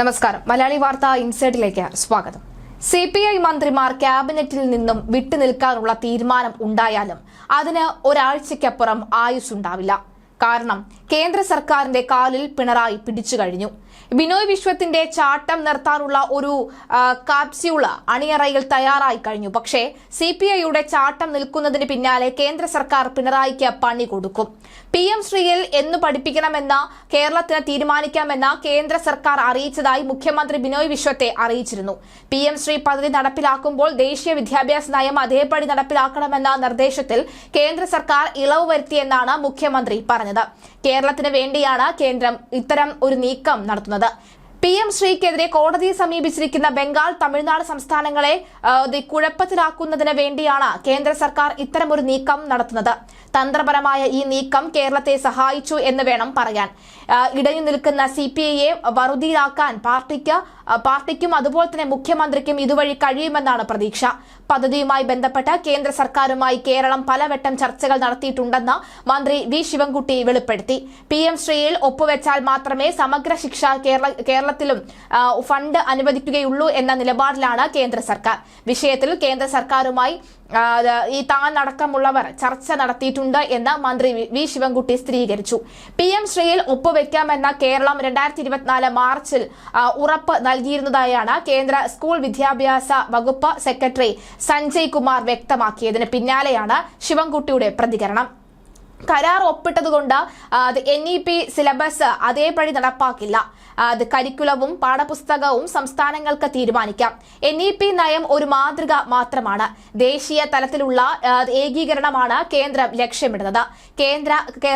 നമസ്കാരം. മലയാളി വാർത്ത ഇൻസൈഡിലേക്ക് സ്വാഗതം. സി പി ഐ മന്ത്രിമാർ ക്യാബിനറ്റിൽ നിന്നും വിട്ടുനിൽക്കാനുള്ള തീരുമാനം ഉണ്ടായാലും അതിന് ഒരാഴ്ചയ്ക്കപ്പുറം ആയുസ് ഉണ്ടാവില്ല കാരണം കേന്ദ്ര സർക്കാരിന്റെ കാലിൽ പിണറായി പിടിച്ചു കഴിഞ്ഞു. ബിനോയ് വിശ്വത്തിന്റെ ചാട്ടം നിർത്താനുള്ള ഒരു കാപ്സ്യൂൾ അണിയറയിൽ തയ്യാറായി കഴിഞ്ഞു. പക്ഷേ സി പി ഐയുടെ ചാട്ടം നിൽക്കുന്നതിന് പിന്നാലെ കേന്ദ്ര സർക്കാർ പിണറായിക്ക് പണി കൊടുക്കും. പി എം ശ്രീയിൽ എന്ന് പഠിപ്പിക്കണമെന്ന് കേരളത്തിന് തീരുമാനിക്കാമെന്ന് കേന്ദ്ര സർക്കാർ അറിയിച്ചതായി മുഖ്യമന്ത്രി ബിനോയ് വിശ്വത്തെ അറിയിച്ചിരുന്നു. പി എം ശ്രീ പദ്ധതി നടപ്പിലാക്കുമ്പോൾ ദേശീയ വിദ്യാഭ്യാസ നയം അതേപടി നടപ്പിലാക്കണമെന്ന നിർദ്ദേശത്തിൽ കേന്ദ്ര സർക്കാർ ഇളവ് വരുത്തിയെന്നാണ് മുഖ്യമന്ത്രി പറഞ്ഞത്. കേരളത്തിന് വേണ്ടിയാണ് കേന്ദ്രം ഇത്തരം ഒരു നീക്കം നടത്തുന്നത്. പി എം ശ്രീക്കെതിരെ കോടതിയെ സമീപിച്ചിരിക്കുന്ന ബംഗാൾ തമിഴ്നാട് സംസ്ഥാനങ്ങളെ കുഴപ്പത്തിലാക്കുന്നതിന് വേണ്ടിയാണ് കേന്ദ്ര സർക്കാർ ഇത്തരമൊരു നീക്കം നടത്തുന്നത്. തന്ത്രപരമായ ഈ നീക്കം കേരളത്തെ സഹായിച്ചു എന്ന് വേണം പറയാൻ. ഇടഞ്ഞു നിൽക്കുന്ന സി പി ഐയെ വറുതിയിലാക്കാൻ പാർട്ടിക്ക് പാർട്ടിക്കും അതുപോലെ തന്നെ മുഖ്യമന്ത്രിക്കും ഇതുവഴി കഴിയുമെന്നാണ് പ്രതീക്ഷ. പദ്ധതിയുമായി ബന്ധപ്പെട്ട് കേന്ദ്ര സർക്കാരുമായി കേരളം പലവട്ടം ചർച്ചകൾ നടത്തിയിട്ടുണ്ടെന്ന് മന്ത്രി വി ശിവൻകുട്ടി വെളിപ്പെടുത്തി. പി എം ശ്രീയിൽ ഒപ്പുവെച്ചാൽ മാത്രമേ സമഗ്ര ശിക്ഷ കേരള കേരളത്തിലും ഫണ്ട് അനുവദിക്കുകയുള്ളൂ എന്ന നിലപാടിലാണ് കേന്ദ്ര സർക്കാർ. വിഷയത്തിൽ കേന്ദ്ര സർക്കാരുമായി ഈ താൻ അടക്കമുള്ളവർ ചർച്ച നടത്തിയിട്ടുണ്ട് എന്ന് മന്ത്രി വി- ശിവൻകുട്ടി സ്ഥിരീകരിച്ചു. പി എം ശ്രീയിൽ ഒപ്പുവെക്കാമെന്ന കേരളം രണ്ടായിരത്തി ഇരുപത്തിനാല് മാർച്ചിൽ ഉറപ്പ് നൽകിയിരുന്നതായാണ് കേന്ദ്ര സ്കൂൾ വിദ്യാഭ്യാസ വകുപ്പ് സെക്രട്ടറി സഞ്ജയ് കുമാർ വ്യക്തമാക്കിയതിന് പിന്നാലെയാണ് ശിവൻകുട്ടിയുടെ പ്രതികരണം. കരാർ ഒപ്പിട്ടതുകൊണ്ട് കൊണ്ട് അത് എൻ ഇ പി സിലബസ് അതേപടി നടപ്പാക്കില്ല. അത് കരിക്കുലവും പാഠപുസ്തകവും സംസ്ഥാനങ്ങൾക്ക് തീരുമാനിക്കാം. എൻ ഇ പി നയം ഒരു മാതൃക മാത്രമാണ്. ദേശീയ തലത്തിലുള്ള ഏകീകരണമാണ് കേന്ദ്രം ലക്ഷ്യമിടുന്നത്. കേന്ദ്ര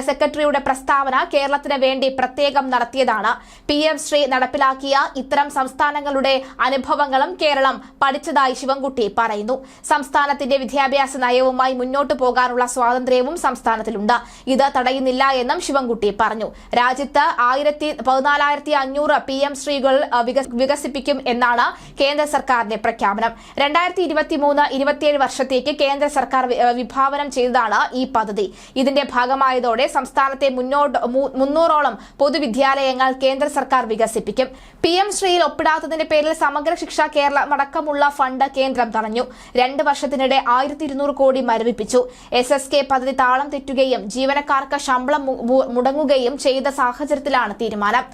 സെക്രട്ടറിയുടെ പ്രസ്താവന കേരളത്തിന് വേണ്ടി പ്രത്യേകം നടത്തിയതാണ്. പി. എം. ശ്രീ നടപ്പിലാക്കിയ ഇത്തരം സംസ്ഥാനങ്ങളുടെ അനുഭവങ്ങളും കേരളം പഠിച്ചതായി ശിവൻകുട്ടി പറയുന്നു. സംസ്ഥാനത്തിന്റെ വിദ്യാഭ്യാസ നയവുമായി മുന്നോട്ടു പോകാനുള്ള സ്വാതന്ത്ര്യവും സംസ്ഥാനത്തിലുണ്ട്. ഇത് തടയുന്നില്ല എന്നും ശിവൻകുട്ടി പറഞ്ഞു. രാജ്യത്ത് ആയിരത്തി പതിനാലായിരത്തി അഞ്ഞൂറ് പി എം സ്ത്രീകൾ വികസിപ്പിക്കും എന്നാണ് കേന്ദ്ര സർക്കാരിന്റെ പ്രഖ്യാപനം. രണ്ടായിരത്തി ഇരുപത്തി മൂന്ന് ഇരുപത്തിയേഴ് വർഷത്തേക്ക് കേന്ദ്ര സർക്കാർ വിഭാവനം ചെയ്തതാണ് ഈ പദ്ധതി. ഇതിന്റെ ഭാഗമായതോടെ സംസ്ഥാനത്തെ മുന്നോട്ട് മുന്നൂറോളം പൊതുവിദ്യാലയങ്ങൾ കേന്ദ്ര സർക്കാർ വികസിപ്പിക്കും. പി എം ശ്രീയിൽ ഒപ്പിടാത്തതിന്റെ പേരിൽ സമഗ്ര ശിക്ഷാ കേരളം അടക്കമുള്ള ഫണ്ട് കേന്ദ്രം തടഞ്ഞു. രണ്ട് വർഷത്തിനിടെ ആയിരത്തി ഇരുന്നൂറ് കോടി മരവിപ്പിച്ചു. എസ് എസ് കെ പദ്ധതി താളം തെറ്റുകയും ജീവനക്കാർക്ക് ശമ്പളം മുടങ്ങുകയും ചെയ്ത സാഹചര്യത്തിലാണ് തീരുമാനം.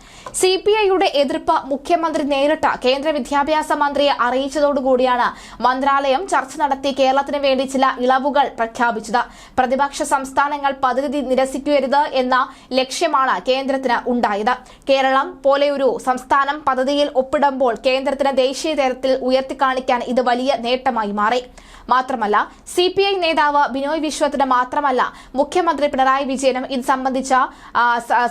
സി പി ഐയുടെ എതിർപ്പ് മുഖ്യമന്ത്രി നേരിട്ട് കേന്ദ്ര വിദ്യാഭ്യാസ മന്ത്രിയെ അറിയിച്ചതോടുകൂടിയാണ് മന്ത്രാലയം ചർച്ച നടത്തി കേരളത്തിന് വേണ്ടി ചില ഇളവുകൾ പ്രഖ്യാപിച്ചത്. പ്രതിപക്ഷ സംസ്ഥാനങ്ങൾ പദ്ധതി നിരസിക്കരുത് എന്ന ലക്ഷ്യമാണ് കേന്ദ്രത്തിന് ഉണ്ടായത്. കേരളം പോലെയൊരു സംസ്ഥാനം പദ്ധതിയിൽ ഒപ്പിടുമ്പോൾ കേന്ദ്രത്തിന് ദേശീയ തലത്തിൽ ഉയർത്തിക്കാണിക്കാൻ ഇത് വലിയ നേട്ടമായി മാറി. മാത്രമല്ല സി നേതാവ് ബിനോയ് വിശ്വത്തിന് മാത്രമല്ല മുഖ്യമന്ത്രി പിണറായി വിജയനും ഇത് സംബന്ധിച്ച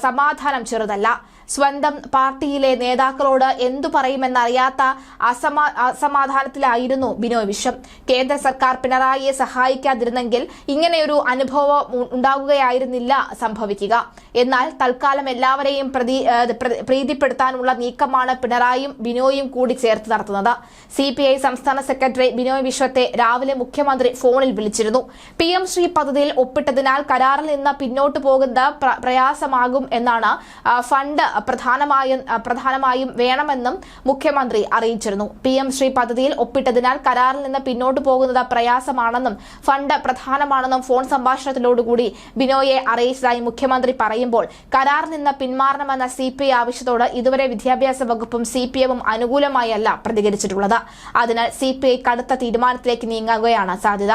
സമാധാനം ചെറുതല്ല. സ്വന്തം പാർട്ടിയിലെ നേതാക്കളോട് എന്തു പറയുമെന്നറിയാത്ത അസമാ അസമാധാനത്തിലായിരുന്നു ബിനോയ് വിശ്വം. കേന്ദ്ര സർക്കാർ പിണറായിയെ സഹായിക്കാതിരുന്നെങ്കിൽ ഇങ്ങനെയൊരു അനുഭവം ഉണ്ടാകുകയായിരുന്നില്ല സംഭവിക്കുക. എന്നാൽ തൽക്കാലം എല്ലാവരെയും പ്രതി പ്രീതിപ്പെടുത്താനുള്ള നീക്കമാണ് പിണറായിയും ബിനോയും കൂടി ചേർത്ത് നടത്തുന്നത്. സി സംസ്ഥാന സെക്രട്ടറി ബിനോയ് വിശ്വത്തെ രാവിലെ മുഖ്യമന്ത്രി ഫോണിൽ വിളിച്ചിരുന്നു. പി ശ്രീ പദ്ധതിയിൽ ഒപ്പിട്ടതിനാൽ കരാറിൽ നിന്ന് പിന്നോട്ട് പോകുന്നത് പ്ര- പ്രയാസമാകും എന്നാണ് ഫണ്ട് പ്രധാനമായും പ്രധാനമായും വേണമെന്നും മുഖ്യമന്ത്രി അറിയിച്ചിരുന്നു. പി ശ്രീ പദ്ധതിയിൽ ഒപ്പിട്ടതിനാൽ കരാറിൽ നിന്ന് പിന്നോട്ട് പോകുന്നത് പ്രയാസമാണെന്നും ഫണ്ട് പ്രധാനമാണെന്നും ഫോൺ സംഭാഷണത്തിലോടുകൂടി ബിനോയെ അറിയിച്ചതായി മുഖ്യമന്ത്രി പറയുമ്പോൾ കരാർ നിന്ന് പിന്മാറണമെന്ന സി പി ഐ ആവശ്യത്തോട് ഇതുവരെ വിദ്യാഭ്യാസ വകുപ്പും സി പി എമ്മും അനുകൂലമായല്ല പ്രതികരിച്ചിട്ടുള്ളത്. അതിനാൽ സി പി ഐ കടുത്ത തീരുമാനത്തിലേക്ക് നീങ്ങുകയാണ് സാധ്യത.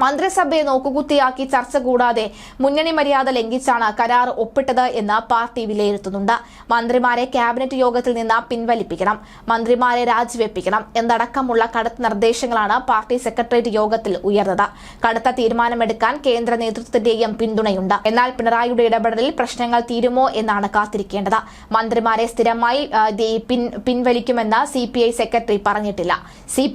മന്ത്രിസഭയെ നോക്കുകുത്തിയാക്കി ചർച്ച കൂടാതെ മുന്നണി മര്യാദ ലംഘിച്ചാണ് കരാർ ഒപ്പിട്ടത് എന്ന് പാർട്ടി വിലയിരുത്തുന്നുണ്ട്. മന്ത്രിമാരെ ക്യാബിനറ്റ് യോഗത്തിൽ നിന്ന് പിൻവലിപ്പിക്കണം മന്ത്രിമാരെ രാജിവെപ്പിക്കണം എന്നടക്കമുള്ള കടുത്ത നിർദ്ദേശങ്ങളാണ് പാർട്ടി സെക്രട്ടേറിയറ്റ് യോഗത്തിൽ ഉയർന്നത്. കടുത്ത തീരുമാനമെടുക്കാൻ കേന്ദ്ര നേതൃത്വത്തിന്റെയും പിന്തുണയുണ്ട്. എന്നാൽ പിണറായിയുടെ ഇടപെടലിൽ പ്രശ്നങ്ങൾ തീരുമോ എന്നാണ് കാത്തിരിക്കേണ്ടത്. മന്ത്രിമാരെ സ്ഥിരമായി പിൻവലിക്കുമെന്ന് സി സെക്രട്ടറി പറഞ്ഞിട്ടില്ല. സി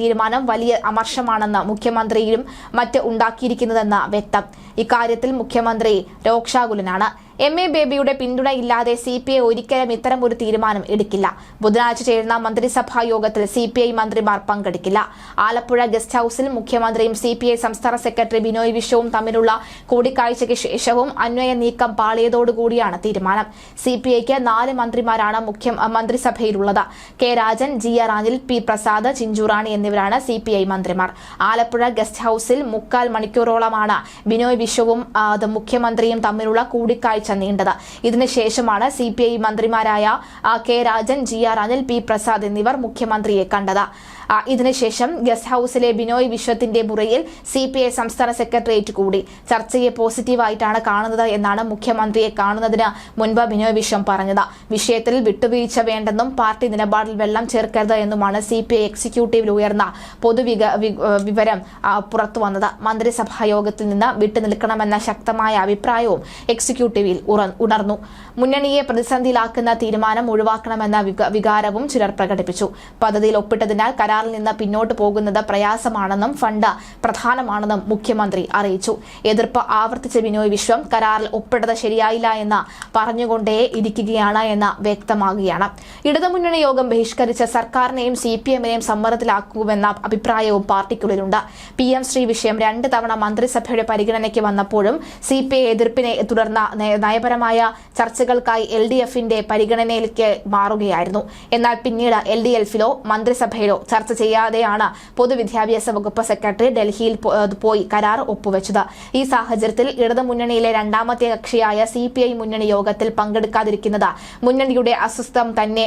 തീരുമാനം വലിയ അമർഷമാണെന്ന് മുഖ്യമന്ത്രിയും മറ്റ് ഉണ്ടാക്കിയിരിക്കുന്നതെന്ന് വ്യക്തം. ഇക്കാര്യത്തിൽ മുഖ്യമന്ത്രി രോക്ഷാകുലനാണ്. എം എ ബേബിയുടെ പിന്തുണ ഇല്ലാതെ സി പി ഐ ഒരിക്കലും ഇത്തരം ഒരു തീരുമാനം എടുക്കില്ല. ബുധനാഴ്ച ചേരുന്ന മന്ത്രിസഭാ യോഗത്തിൽ സി പി ഐ മന്ത്രിമാർ പങ്കെടുക്കില്ല. ആലപ്പുഴ ഗസ്റ്റ് ഹൌസിൽ മുഖ്യമന്ത്രിയും സി പി ഐ സംസ്ഥാന സെക്രട്ടറി ബിനോയ് വിശ്വവും തമ്മിലുള്ള കൂടിക്കാഴ്ചയ്ക്ക് ശേഷവും അന്വയ നീക്കം പാളിയതോടുകൂടിയാണ് തീരുമാനം. സി പി ഐക്ക് നാല് മന്ത്രിമാരാണ് മുഖ്യ മന്ത്രിസഭയിലുള്ളത്. K Rajan G R Anil P Prasad Chinchurani എന്നിവരാണ് സി പി ഐ മന്ത്രിമാർ. ആലപ്പുഴ ഗസ്റ്റ് ഹൌസിൽ മുക്കാൽ മണിക്കൂറോളമാണ് ബിനോയ് വിശ്വവും മുഖ്യമന്ത്രിയും തമ്മിലുള്ള കൂടിക്കാഴ്ച നീണ്ടത്. ഇതിനുശേഷമാണ് സി പി ഐ മന്ത്രിമാരായ K Rajan G R Anil P Prasad എന്നിവർ മുഖ്യമന്ത്രിയെ കണ്ടത്. ഇതിനുശേഷം ഗസ്റ്റ് ഹൌസിലെ ബിനോയ് വിശ്വത്തിന്റെ മുറിയിൽ സി പി ഐ സംസ്ഥാന സെക്രട്ടേറിയറ്റ് കൂടി. ചർച്ചയെ പോസിറ്റീവായിട്ടാണ് കാണുന്നത് എന്നാണ് മുഖ്യമന്ത്രിയെ കാണുന്നതിന് മുൻപ് ബിനോയ് വിശ്വം പറഞ്ഞത്. വിഷയത്തിൽ വിട്ടുവീഴ്ച വേണ്ടെന്നും പാർട്ടി നിലപാടിൽ വെള്ളം ചേർക്കരുത് എന്നുമാണ് സി പി ഐ എക്സിക്യൂട്ടീവിൽ ഉയർന്ന പൊതുവിക വിവരം പുറത്തുവന്നത് മന്ത്രിസഭാ യോഗത്തിൽ നിന്ന് വിട്ടുനിൽക്കണമെന്ന ശക്തമായ അഭിപ്രായവും എക്സിക്യൂട്ടീവിൽ ഉണർന്നു. മുന്നണിയെ പ്രതിസന്ധിയിലാക്കുന്ന തീരുമാനം ഒഴിവാക്കണമെന്ന വികാരവും ചിലർ പ്രകടിപ്പിച്ചു. പദ്ധതിയിൽ ഒപ്പിട്ടതിനാൽ കരാറിൽ നിന്ന് പിന്നോട്ട് പോകുന്നത് പ്രയാസമാണെന്നും ഫണ്ട് പ്രധാനമാണെന്നും മുഖ്യമന്ത്രി അറിയിച്ചു. എതിർപ്പ് ആവർത്തിച്ച ബിനോയ് വിശ്വം കരാറിൽ ഒപ്പിടത് ശരിയായില്ല എന്ന് പറഞ്ഞുകൊണ്ടേ ഇരിക്കുകയാണ് എന്ന് വ്യക്തമാകുകയാണ്. ഇടതുമുന്നണി യോഗം ബഹിഷ്കരിച്ച് സർക്കാരിനെയും സി പി എമ്മിനെയും സമ്മർദ്ദത്തിലാക്കുമെന്ന അഭിപ്രായവും പാർട്ടിക്കുള്ളിലുണ്ട്. പി എം ശ്രീ വിഷയം രണ്ട് തവണ മന്ത്രിസഭയുടെ പരിഗണനയ്ക്ക് വന്നപ്പോഴും സി പി ഐ എതിർപ്പിനെ തുടർന്ന നയപരമായ ചർച്ചകൾക്കായി എൽ ഡി എഫിന്റെ പരിഗണനയിലേക്ക് മാറുകയായിരുന്നു. എന്നാൽ പിന്നീട് എൽ ഡി എഫിലോ മന്ത്രിസഭയിലോ ചർച്ച ചെയ്യാതെയാണ് പൊതുവിദ്യാഭ്യാസ വകുപ്പ് സെക്രട്ടറി ഡൽഹിയിൽ പോയി കരാർ ഒപ്പുവെച്ചത്. ഈ സാഹചര്യത്തിൽ ഇടതുമുന്നണിയിലെ രണ്ടാമത്തെ കക്ഷിയായ സി പി ഐ മുന്നണി യോഗത്തിൽ പങ്കെടുക്കാതിരിക്കുന്നത് മുന്നണിയുടെ അസ്വസ്ഥം തന്നെ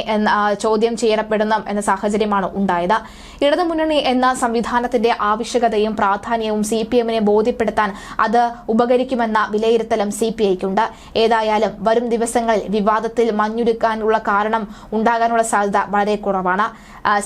ചോദ്യം ചെയ്യപ്പെടുന്നു എന്ന സാഹചര്യമാണ് ഉണ്ടായത്. ഇടതുമുന്നണി എന്ന സംവിധാനത്തിന്റെ ആവശ്യകതയും പ്രാധാന്യവും സി പി എമ്മിനെ ബോധ്യപ്പെടുത്താൻ അത് ഉപകരിക്കുമെന്ന വിലയിരുത്തലും സി പി ഐക്കുണ്ട്. ഏതായാലും വരും ദിവസങ്ങളിൽ വിവാദത്തിൽ മഞ്ഞുരുക്കാനുള്ള കാരണം ഉണ്ടാകാനുള്ള സാധ്യത വളരെ കുറവാണ്.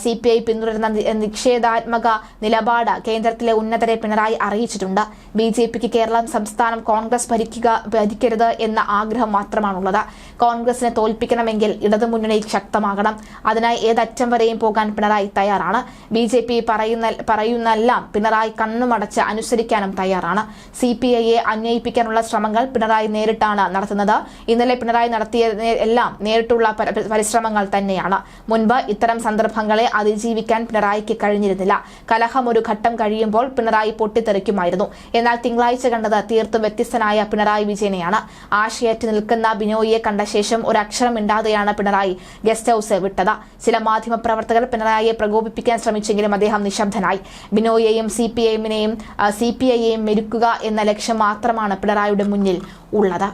സി പി ഐ പിന്തുടരുന്ന നി- നിഷേധാത്മക നിലപാട് കേന്ദ്രത്തിലെ ഉന്നതരെ പിണറായി അറിയിച്ചിട്ടുണ്ട്. ബി ജെ പിക്ക് കേരളം സംസ്ഥാനം കോൺഗ്രസ് ഭരിക്കുക ഭരിക്കരുത് എന്ന ആഗ്രഹം മാത്രമാണുള്ളത്. കോൺഗ്രസിനെ തോൽപ്പിക്കണമെങ്കിൽ ഇടതുമുന്നണി ശക്തമാകണം. അതിനായി ഏതറ്റം വരെയും പോകാൻ പിണറായി തയ്യാറാണ്. ബി ജെ പി പറയുന്ന പറയുന്നെല്ലാം പിണറായി കണ്ണുമടച്ച് അനുസരിക്കാനും തയ്യാറാണ്. സി പി ഐയെ അന്വയിപ്പിക്കാനുള്ള ശ്രമങ്ങൾ പിണറായി നേരിട്ടാണ് നടത്തുന്നത്. ഇന്നലെ പിണറായി നടത്തിയ എല്ലാം നേരിട്ടുള്ള പര- പരിശ്രമങ്ങൾ തന്നെയാണ്. മുൻപ് ഇത്തരം സന്ദർഭങ്ങളെ അതിജീവിക്കാൻ പിണറായിക്ക് കഴിഞ്ഞിരുന്നില്ല. കലഹം ഒരു ഘട്ടം കഴിയുമ്പോൾ പിണറായി പൊട്ടിത്തെറിക്കുമായിരുന്നു. എന്നാൽ തിങ്കളാഴ്ച കണ്ടത് തീർത്തും വ്യത്യസ്തനായ പിണറായി വിജയനെയാണ്. ആശയറ്റ് നിൽക്കുന്ന ബിനോയിയെ കണ്ട ശേഷം ഒരക്ഷരം മിണ്ടാതെയാണ് പിണറായി ഗസ്റ്റ് ഹൌസ് വിട്ടത്. ചില മാധ്യമപ്രവർത്തകർ പിണറായിയെ പ്രകോപിപ്പിക്കാൻ ശ്രമിച്ചെങ്കിലും അദ്ദേഹം നിശബ്ദനായി. ബിനോയിയെയും സി പി എമ്മിനെയും സി പി ഐയെയും മെരുക്കുക എന്ന ലക്ഷ്യം മാത്രമാണ് പിണറായിയുടെ മുന്നിൽ ഉള്ളത്.